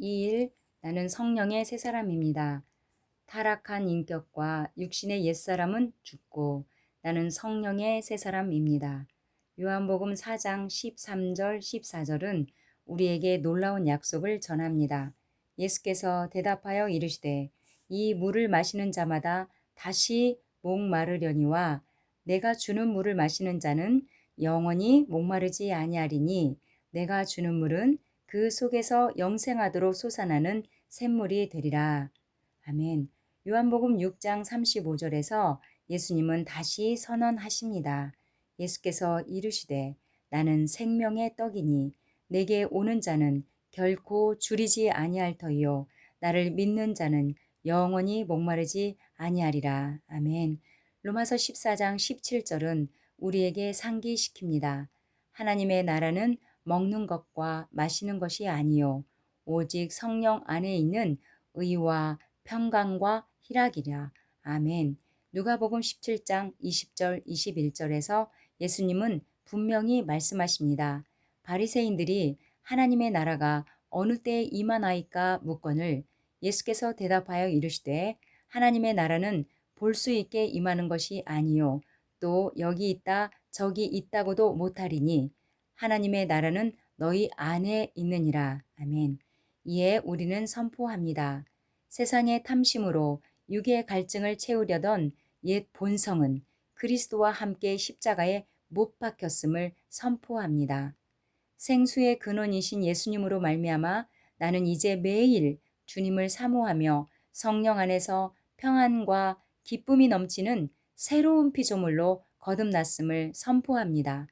2일 나는 성령의 새 사람입니다. 타락한 인격과 육신의 옛사람은 죽고 나는 성령의 새 사람입니다. 요한복음 4장 13절 14절은 우리에게 놀라운 약속을 전합니다. 예수께서 대답하여 이르시되 이 물을 마시는 자마다 다시 목마르려니와 내가 주는 물을 마시는 자는 영원히 목마르지 아니하리니 내가 주는 물은 그 속에서 영생하도록 솟아나는 샘물이 되리라. 아멘. 요한복음 6장 35절에서 예수님은 다시 선언하십니다. 예수께서 이르시되 나는 생명의 떡이니 내게 오는 자는 결코 줄이지 아니할 터이요 나를 믿는 자는 영원히 목마르지 아니하리라. 아멘. 로마서 14장 17절은 우리에게 상기시킵니다. 하나님의 나라는 먹는 것과 마시는 것이 아니요 오직 성령 안에 있는 의와 평강과 희락이라. 아멘. 누가복음 17장 20절 21절에서 예수님은 분명히 말씀하십니다. 바리새인들이 하나님의 나라가 어느 때에 임하나이까 묻건을 예수께서 대답하여 이르시되 하나님의 나라는 볼 수 있게 임하는 것이 아니요 또 여기 있다 저기 있다고도 못하리니 하나님의 나라는 너희 안에 있느니라. 아멘. 이에 우리는 선포합니다. 세상의 탐심으로 육의 갈증을 채우려던 옛 본성은 그리스도와 함께 십자가에 못 박혔음을 선포합니다. 생수의 근원이신 예수님으로 말미암아 나는 이제 매일 주님을 사모하며 성령 안에서 평안과 기쁨이 넘치는 새로운 피조물로 거듭났음을 선포합니다.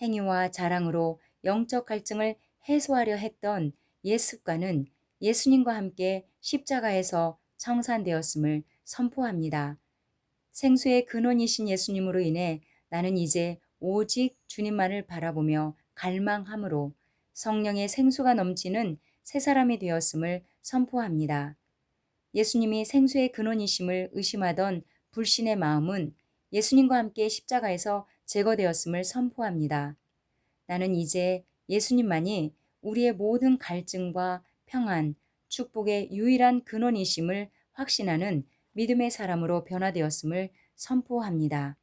행위와 자랑으로 영적 갈증을 해소하려 했던 옛 습관은 예수님과 함께 십자가에서 청산되었음을 선포합니다. 생수의 근원이신 예수님으로 인해 나는 이제 오직 주님만을 바라보며 갈망함으로 성령의 생수가 넘치는 새 사람이 되었음을 선포합니다. 예수님이 생수의 근원이심을 의심하던 불신의 마음은 예수님과 함께 십자가에서 제거되었음을 선포합니다. 나는 이제 예수님만이 우리의 모든 갈증과 평안, 축복의 유일한 근원이심을 확신하는 믿음의 사람으로 변화되었음을 선포합니다.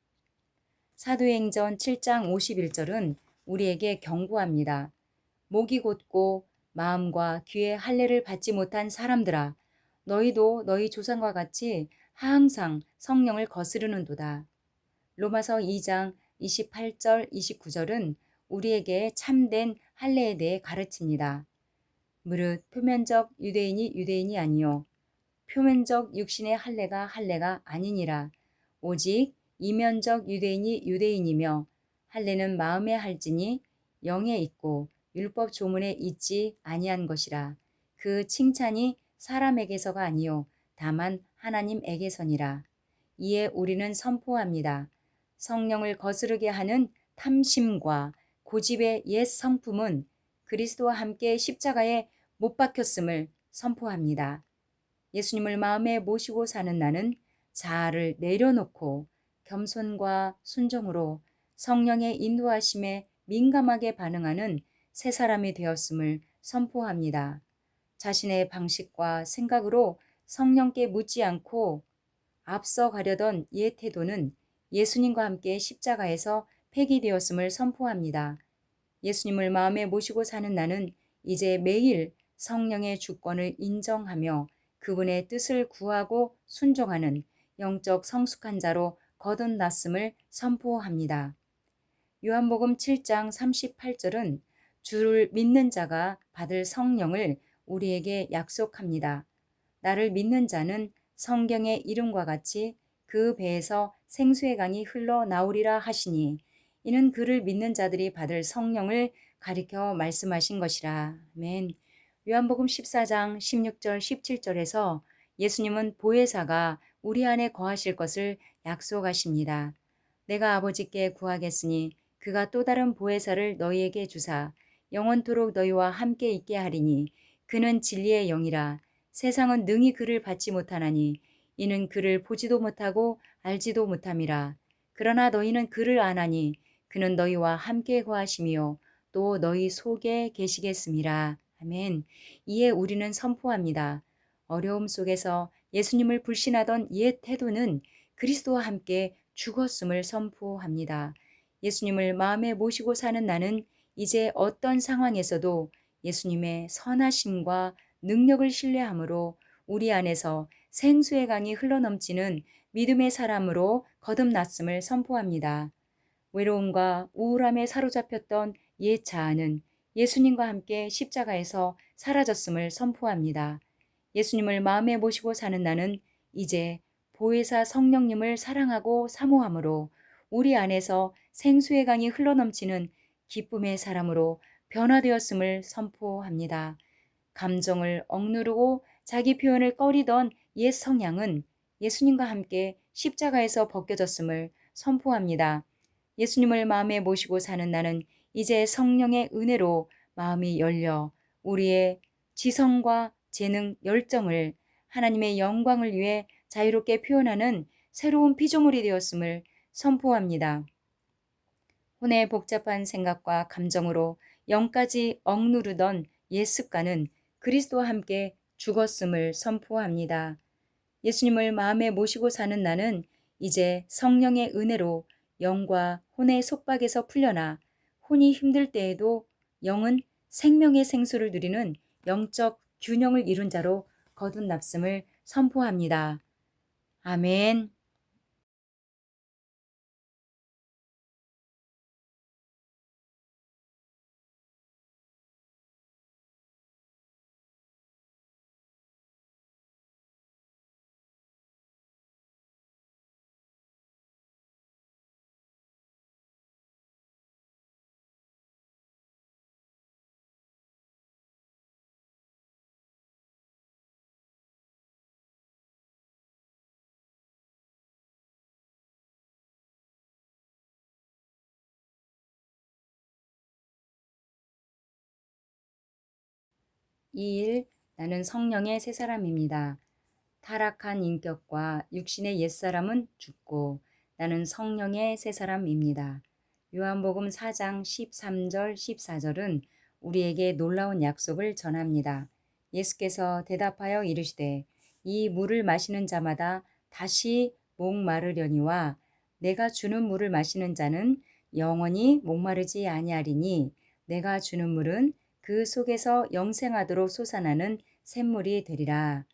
사도행전 7장 51절은 우리에게 경고합니다. 목이 곧고 마음과 귀의 할례를 받지 못한 사람들아 너희도 너희 조상과 같이 항상 성령을 거스르는도다. 로마서 2장 28절 29절은 우리에게 참된 할례에 대해 가르칩니다. 무릇 표면적 유대인이 유대인이 아니요. 표면적 육신의 할례가 할례가 아니니라. 오직 이면적 유대인이 유대인이며 할례는 마음에 할지니 영에 있고 율법 조문에 있지 아니한 것이라. 그 칭찬이 사람에게서가 아니요. 다만 하나님에게서니라. 이에 우리는 선포합니다. 성령을 거스르게 하는 탐심과 고집의 옛 성품은 그리스도와 함께 십자가에 못 박혔음을 선포합니다. 예수님을 마음에 모시고 사는 나는 자아를 내려놓고 겸손과 순종으로 성령의 인도하심에 민감하게 반응하는 새 사람이 되었음을 선포합니다. 자신의 방식과 생각으로 성령께 묻지 않고 앞서 가려던 옛 태도는 예수님과 함께 십자가에서 폐기되었음을 선포합니다. 예수님을 마음에 모시고 사는 나는 이제 매일 성령의 주권을 인정하며 그분의 뜻을 구하고 순종하는 영적 성숙한 자로 거듭났음을 선포합니다. 요한복음 7장 38절은 주를 믿는 자가 받을 성령을 우리에게 약속합니다. 나를 믿는 자는 성경의 이름과 같이 그 배에서 생수의 강이 흘러 나오리라 하시니 이는 그를 믿는 자들이 받을 성령을 가리켜 말씀하신 것이라. 맨 요한복음 14장 16절 17절에서 예수님은 보혜사가 우리 안에 거하실 것을 약속하십니다. 내가 아버지께 구하겠으니 그가 또 다른 보혜사를 너희에게 주사 영원토록 너희와 함께 있게 하리니 그는 진리의 영이라 세상은 능히 그를 받지 못하나니 이는 그를 보지도 못하고 알지도 못함이라 그러나 너희는 그를 아나니 그는 너희와 함께 거하심이요 또 너희 속에 계시겠습니다. 아멘. 이에 우리는 선포합니다. 어려움 속에서 예수님을 불신하던 옛 태도는 그리스도와 함께 죽었음을 선포합니다. 예수님을 마음에 모시고 사는 나는 이제 어떤 상황에서도 예수님의 선하심과 능력을 신뢰함으로 우리 안에서 생수의 강이 흘러넘치는 믿음의 사람으로 거듭났음을 선포합니다. 외로움과 우울함에 사로잡혔던 옛 자아는 예수님과 함께 십자가에서 사라졌음을 선포합니다. 예수님을 마음에 모시고 사는 나는 이제 보혜사 성령님을 사랑하고 사모함으로 우리 안에서 생수의 강이 흘러넘치는 기쁨의 사람으로 변화되었음을 선포합니다. 감정을 억누르고 자기 표현을 꺼리던 옛 성향은 예수님과 함께 십자가에서 벗겨졌음을 선포합니다. 예수님을 마음에 모시고 사는 나는 이제 성령의 은혜로 마음이 열려 우리의 지성과 재능, 열정을 하나님의 영광을 위해 자유롭게 표현하는 새로운 피조물이 되었음을 선포합니다. 혼의 복잡한 생각과 감정으로 영까지 억누르던 옛 습관은 그리스도와 함께 죽었음을 선포합니다. 예수님을 마음에 모시고 사는 나는 이제 성령의 은혜로 영과 혼의 속박에서 풀려나 혼이 힘들 때에도 영은 생명의 생수를 누리는 영적 균형을 이룬 자로 거듭났음을 선포합니다. 아멘. 이일 나는 성령의 새 사람입니다. 타락한 인격과 육신의 옛사람은 죽고 나는 성령의 새 사람입니다. 요한복음 4장 13절 14절은 우리에게 놀라운 약속을 전합니다. 예수께서 대답하여 이르시되 이 물을 마시는 자마다 다시 목마르려니와 내가 주는 물을 마시는 자는 영원히 목마르지 아니하리니 내가 주는 물은 그 속에서 영생하도록 솟아나는 샘물이 되리라.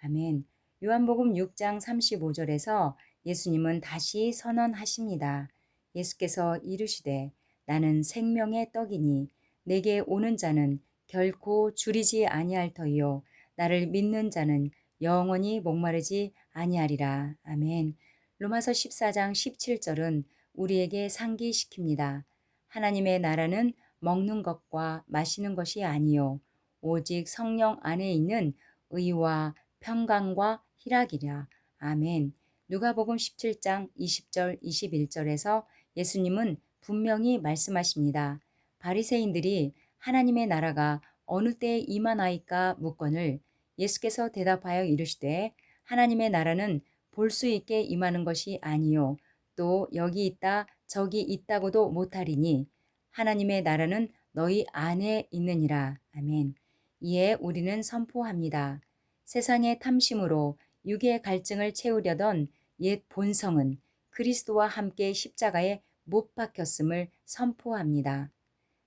아멘. 요한복음 6장 35절에서 예수님은 다시 선언하십니다. 예수께서 이르시되 나는 생명의 떡이니 내게 오는 자는 결코 줄이지 아니할 터이요 나를 믿는 자는 영원히 목마르지 아니하리라. 아멘. 로마서 14장 17절은 우리에게 상기시킵니다. 하나님의 나라는 먹는 것과 마시는 것이 아니요 오직 성령 안에 있는 의와 평강과 희락이랴. 아멘. 누가복음 17장 20절 21절에서 예수님은 분명히 말씀하십니다. 바리새인들이 하나님의 나라가 어느 때에 임하나이까 묻건을 예수께서 대답하여 이르시되 하나님의 나라는 볼 수 있게 임하는 것이 아니요 또 여기 있다 저기 있다고도 못하리니 하나님의 나라는 너희 안에 있느니라. 아멘. 이에 우리는 선포합니다. 세상의 탐심으로 육의 갈증을 채우려던 옛 본성은 그리스도와 함께 십자가에 못 박혔음을 선포합니다.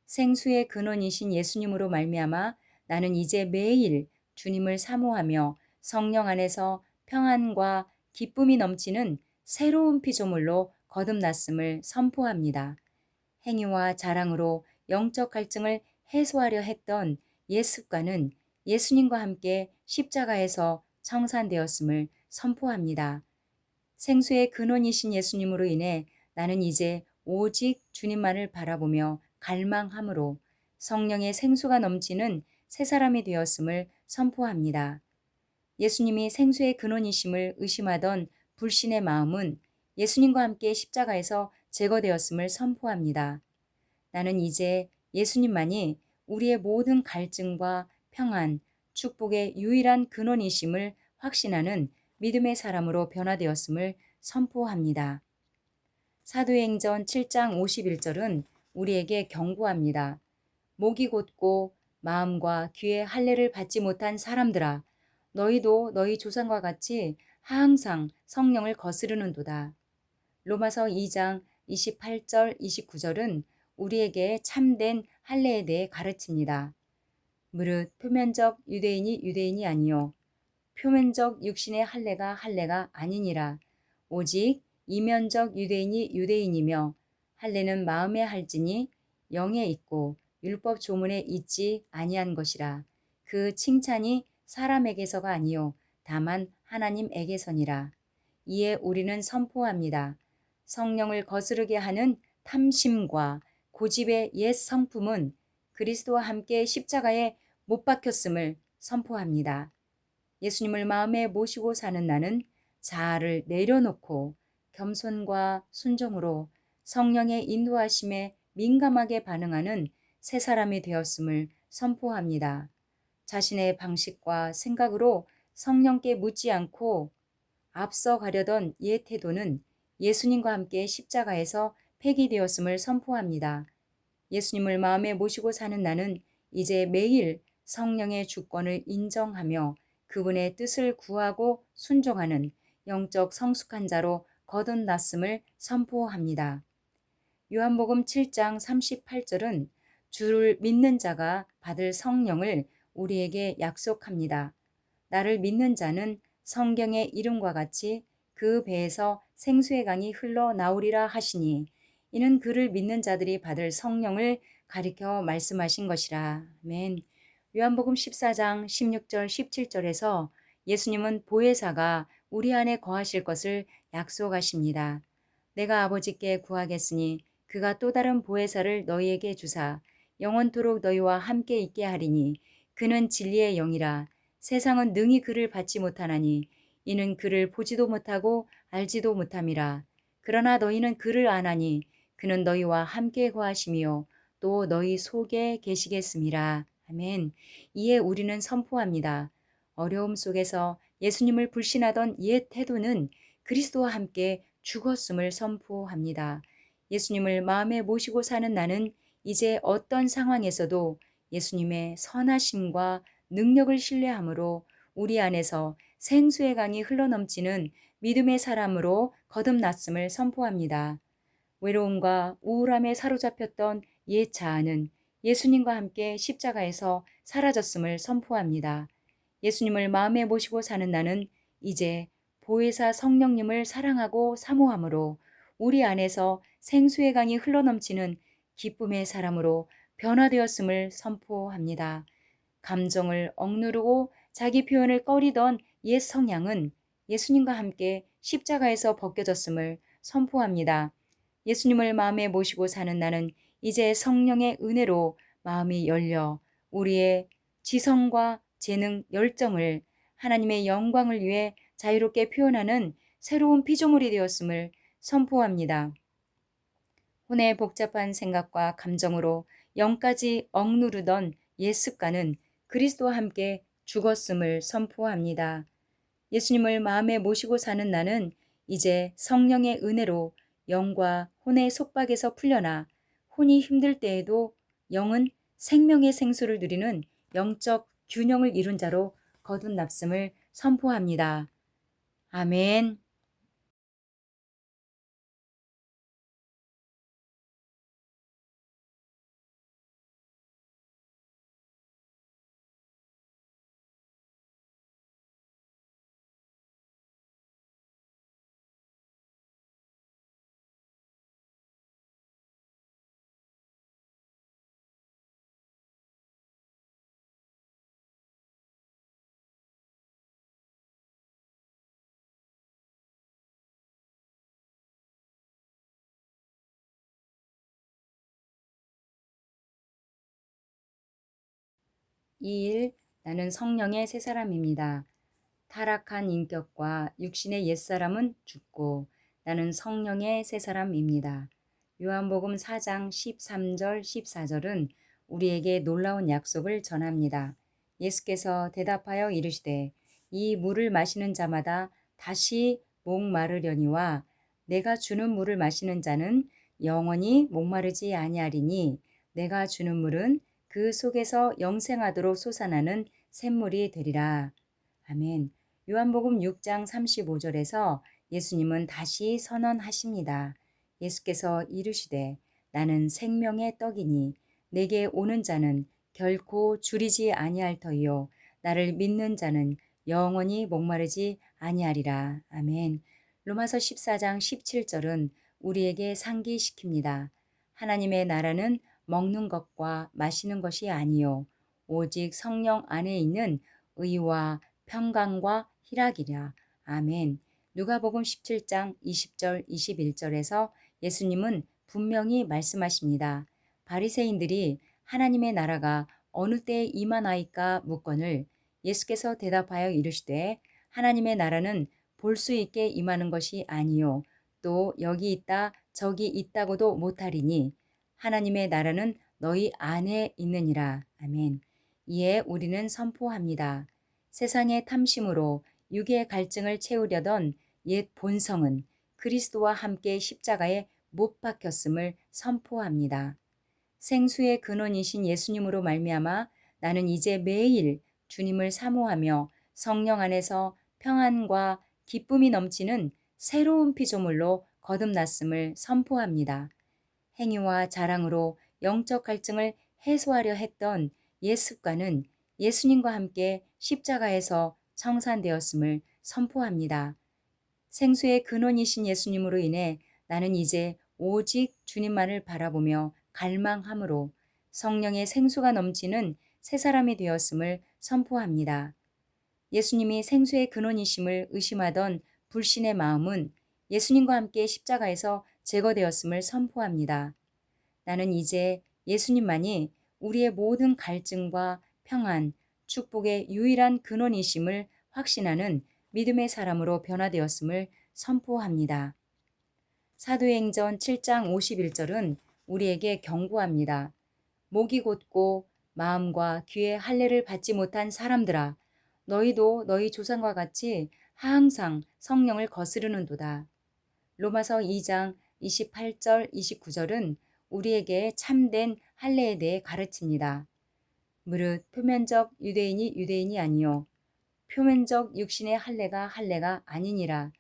생수의 근원이신 예수님으로 말미암아 나는 이제 매일 주님을 사모하며 성령 안에서 평안과 기쁨이 넘치는 새로운 피조물로 거듭났음을 선포합니다. 행위와 자랑으로 영적 갈증을 해소하려 했던 옛 습관은 예수님과 함께 십자가에서 청산되었음을 선포합니다. 생수의 근원이신 예수님으로 인해 나는 이제 오직 주님만을 바라보며 갈망함으로 성령의 생수가 넘치는 새 사람이 되었음을 선포합니다. 예수님이 생수의 근원이심을 의심하던 불신의 마음은 예수님과 함께 십자가에서 제거되었음을 선포합니다. 나는 이제 예수님만이 우리의 모든 갈증과 평안, 축복의 유일한 근원이심을 확신하는 믿음의 사람으로 변화되었음을 선포합니다. 사도행전 7장 51절은 우리에게 경고합니다. 목이 곧고 마음과 귀의 할례를 받지 못한 사람들아 너희도 너희 조상과 같이 항상 성령을 거스르는도다. 로마서 2장 28절 29절은 우리에게 참된 할례에 대해 가르칩니다. 무릇 표면적 유대인이 유대인이 아니요. 표면적 육신의 할례가 할례가 아니니라. 오직 이면적 유대인이 유대인이며 할례는 마음에 할지니 영에 있고 율법 조문에 있지 아니한 것이라. 그 칭찬이 사람에게서가 아니요. 다만 하나님에게서니라. 이에 우리는 선포합니다. 성령을 거스르게 하는 탐심과 고집의 옛 성품은 그리스도와 함께 십자가에 못 박혔음을 선포합니다. 예수님을 마음에 모시고 사는 나는 자아를 내려놓고 겸손과 순종으로 성령의 인도하심에 민감하게 반응하는 새 사람이 되었음을 선포합니다. 자신의 방식과 생각으로 성령께 묻지 않고 앞서 가려던 옛 태도는 예수님과 함께 십자가에서 폐기되었음을 선포합니다. 예수님을 마음에 모시고 사는 나는 이제 매일 성령의 주권을 인정하며 그분의 뜻을 구하고 순종하는 영적 성숙한 자로 거듭났음을 선포합니다. 요한복음 7장 38절은 주를 믿는 자가 받을 성령을 우리에게 약속합니다. 나를 믿는 자는 성경의 이름과 같이 그 배에서 생수의 강이 흘러 나오리라 하시니 이는 그를 믿는 자들이 받을 성령을 가리켜 말씀하신 것이라. 아멘. 요한복음 14장 16절 17절에서 예수님은 보혜사가 우리 안에 거하실 것을 약속하십니다. 내가 아버지께 구하겠으니 그가 또 다른 보혜사를 너희에게 주사 영원토록 너희와 함께 있게 하리니 그는 진리의 영이라 세상은 능히 그를 받지 못하나니 이는 그를 보지도 못하고 알지도 못함이라 그러나 너희는 그를 아나니 그는 너희와 함께 거하시며 또 너희 속에 계시겠습니다. 아멘. 이에 우리는 선포합니다. 어려움 속에서 예수님을 불신하던 옛 태도는 그리스도와 함께 죽었음을 선포합니다. 예수님을 마음에 모시고 사는 나는 이제 어떤 상황에서도 예수님의 선하심과 능력을 신뢰함으로 우리 안에서 생수의 강이 흘러넘치는 믿음의 사람으로 거듭났음을 선포합니다. 외로움과 우울함에 사로잡혔던 옛 자아는 예수님과 함께 십자가에서 사라졌음을 선포합니다. 예수님을 마음에 모시고 사는 나는 이제 보혜사 성령님을 사랑하고 사모함으로 우리 안에서 생수의 강이 흘러넘치는 기쁨의 사람으로 변화되었음을 선포합니다. 감정을 억누르고 자기 표현을 꺼리던 옛 성향은 예수님과 함께 십자가에서 벗겨졌음을 선포합니다. 예수님을 마음에 모시고 사는 나는 이제 성령의 은혜로 마음이 열려 우리의 지성과 재능, 열정을 하나님의 영광을 위해 자유롭게 표현하는 새로운 피조물이 되었음을 선포합니다. 혼의 복잡한 생각과 감정으로 영까지 억누르던 옛 습관은 그리스도와 함께 죽었음을 선포합니다. 예수님을 마음에 모시고 사는 나는 이제 성령의 은혜로 영과 혼의 속박에서 풀려나 혼이 힘들 때에도 영은 생명의 생수를 누리는 영적 균형을 이룬 자로 거듭났음을 선포합니다. 아멘. 이일 나는 성령의 새 사람입니다. 타락한 인격과 육신의 옛사람은 죽고 나는 성령의 새 사람입니다. 요한복음 4장 13절 14절은 우리에게 놀라운 약속을 전합니다. 예수께서 대답하여 이르시되 이 물을 마시는 자마다 다시 목마르려니와 내가 주는 물을 마시는 자는 영원히 목마르지 아니하리니 내가 주는 물은 그 속에서 영생하도록 솟아나는 샘물이 되리라. 아멘. 요한복음 6장 35절에서 예수님은 다시 선언하십니다. 예수께서 이르시되 나는 생명의 떡이니 내게 오는 자는 결코 줄이지 아니할 터이요 나를 믿는 자는 영원히 목마르지 아니하리라. 아멘. 로마서 14장 17절은 우리에게 상기시킵니다. 하나님의 나라는 먹는 것과 마시는 것이 아니요 오직 성령 안에 있는 의와 평강과 희락이라. 아멘. 누가복음 17장 20절 21절에서 예수님은 분명히 말씀하십니다. 바리새인들이 하나님의 나라가 어느 때에 임하나이까 묻건을 예수께서 대답하여 이르시되 하나님의 나라는 볼 수 있게 임하는 것이 아니요 또 여기 있다 저기 있다고도 못하리니 하나님의 나라는 너희 안에 있느니라. 아멘. 이에 우리는 선포합니다. 세상의 탐심으로 육의 갈증을 채우려던 옛 본성은 그리스도와 함께 십자가에 못 박혔음을 선포합니다. 생수의 근원이신 예수님으로 말미암아 나는 이제 매일 주님을 사모하며 성령 안에서 평안과 기쁨이 넘치는 새로운 피조물로 거듭났음을 선포합니다. 행위와 자랑으로 영적 갈증을 해소하려 했던 옛 습관은 예수님과 함께 십자가에서 청산되었음을 선포합니다. 생수의 근원이신 예수님으로 인해 나는 이제 오직 주님만을 바라보며 갈망함으로 성령의 생수가 넘치는 새 사람이 되었음을 선포합니다. 예수님이 생수의 근원이심을 의심하던 불신의 마음은 예수님과 함께 십자가에서 제거되었음을 선포합니다. 나는 이제 예수님만이 우리의 모든 갈증과 평안, 축복의 유일한 근원이심을 확신하는 믿음의 사람으로 변화되었음을 선포합니다. 사도행전 7장 51절은 우리에게 경고합니다. 목이 곧고 마음과 귀의 할례를 받지 못한 사람들아 너희도 너희 조상과 같이 항상 성령을 거스르는도다. 로마서 2장 28절 29절은 우리에게 참된 할례에 대해 가르칩니다. 무릇 표면적 유대인이 유대인이 아니요. 표면적 육신의 할례가 할례가 아니니라.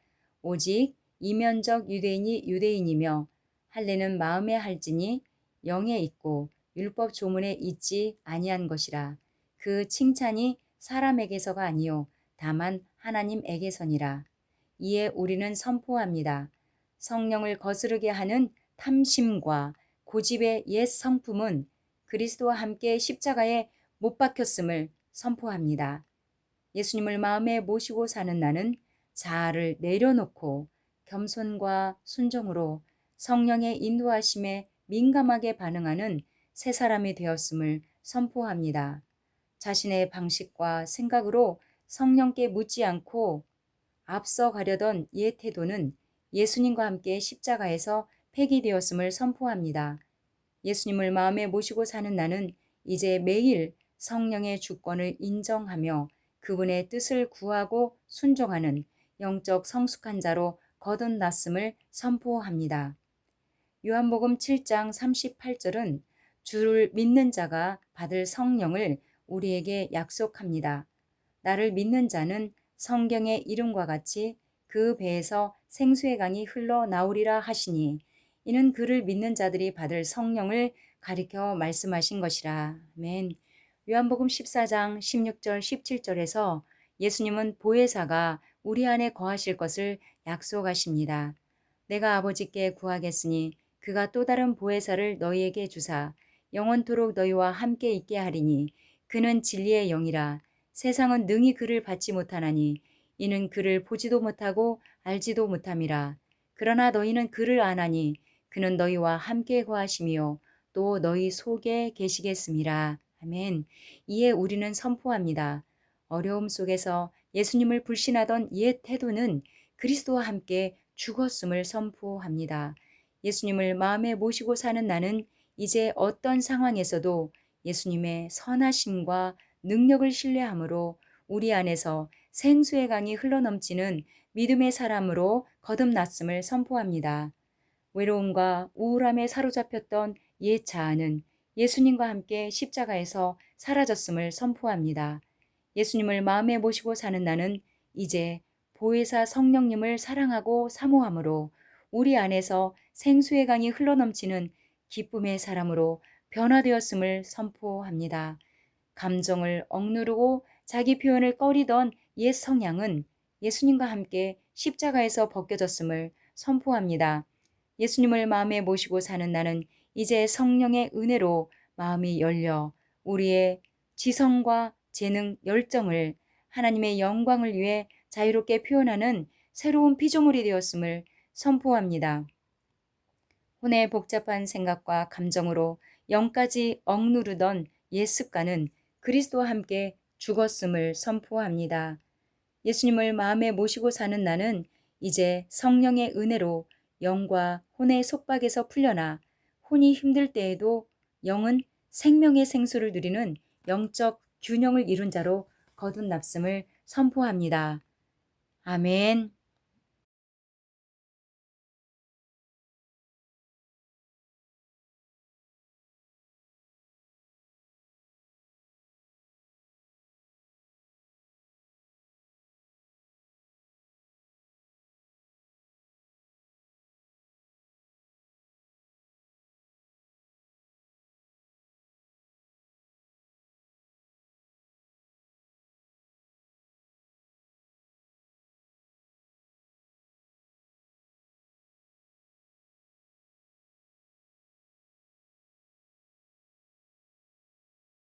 오직 이면적 유대인이 유대인이며 할례는 마음에 할지니 영에 있고 율법 조문에 있지 아니한 것이라. 그 칭찬이 사람에게서가 아니요. 다만 하나님에게서니라. 이에 우리는 선포합니다. 성령을 거스르게 하는 탐심과 고집의 옛 성품은 그리스도와 함께 십자가에 못 박혔음을 선포합니다. 예수님을 마음에 모시고 사는 나는 자아를 내려놓고 겸손과 순종으로 성령의 인도하심에 민감하게 반응하는 새 사람이 되었음을 선포합니다. 자신의 방식과 생각으로 성령께 묻지 않고 앞서 가려던 옛 태도는 예수님과 함께 십자가에서 폐기되었음을 선포합니다. 예수님을 마음에 모시고 사는 나는 이제 매일 성령의 주권을 인정하며 그분의 뜻을 구하고 순종하는 영적 성숙한 자로 거듭났음을 선포합니다. 요한복음 7장 38절은 주를 믿는 자가 받을 성령을 우리에게 약속합니다. 나를 믿는 자는 성경의 이름과 같이 그 배에서 생수의 강이 흘러나오리라 하시니 이는 그를 믿는 자들이 받을 성령을 가리켜 말씀하신 것이라. 아멘. 요한복음 14장 16절 17절에서 예수님은 보혜사가 우리 안에 거하실 것을 약속하십니다. 내가 아버지께 구하겠으니 그가 또 다른 보혜사를 너희에게 주사 영원토록 너희와 함께 있게 하리니 그는 진리의 영이라 세상은 능히 그를 받지 못하나니 이는 그를 보지도 못하고 알지도 못함이라 그러나 너희는 그를 아나니 그는 너희와 함께 거하시며 또 너희 속에 계시겠습니다. 아멘. 이에 우리는 선포합니다. 어려움 속에서 예수님을 불신하던 옛 태도는 그리스도와 함께 죽었음을 선포합니다. 예수님을 마음에 모시고 사는 나는 이제 어떤 상황에서도 예수님의 선하심과 능력을 신뢰함으로 우리 안에서 생수의 강이 흘러넘치는 믿음의 사람으로 거듭났음을 선포합니다. 외로움과 우울함에 사로잡혔던 옛 자아는 예수님과 함께 십자가에서 사라졌음을 선포합니다. 예수님을 마음에 모시고 사는 나는 이제 보혜사 성령님을 사랑하고 사모함으로 우리 안에서 생수의 강이 흘러넘치는 기쁨의 사람으로 변화되었음을 선포합니다. 감정을 억누르고 자기 표현을 꺼리던 옛 성향은 예수님과 함께 십자가에서 벗겨졌음을 선포합니다. 예수님을 마음에 모시고 사는 나는 이제 성령의 은혜로 마음이 열려 우리의 지성과 재능, 열정을 하나님의 영광을 위해 자유롭게 표현하는 새로운 피조물이 되었음을 선포합니다. 혼의 복잡한 생각과 감정으로 영까지 억누르던 옛 습관은 그리스도와 함께 죽었음을 선포합니다. 예수님을 마음에 모시고 사는 나는 이제 성령의 은혜로 영과 혼의 속박에서 풀려나 혼이 힘들 때에도 영은 생명의 생수를 누리는 영적 균형을 이룬 자로 거듭났음을 선포합니다. 아멘.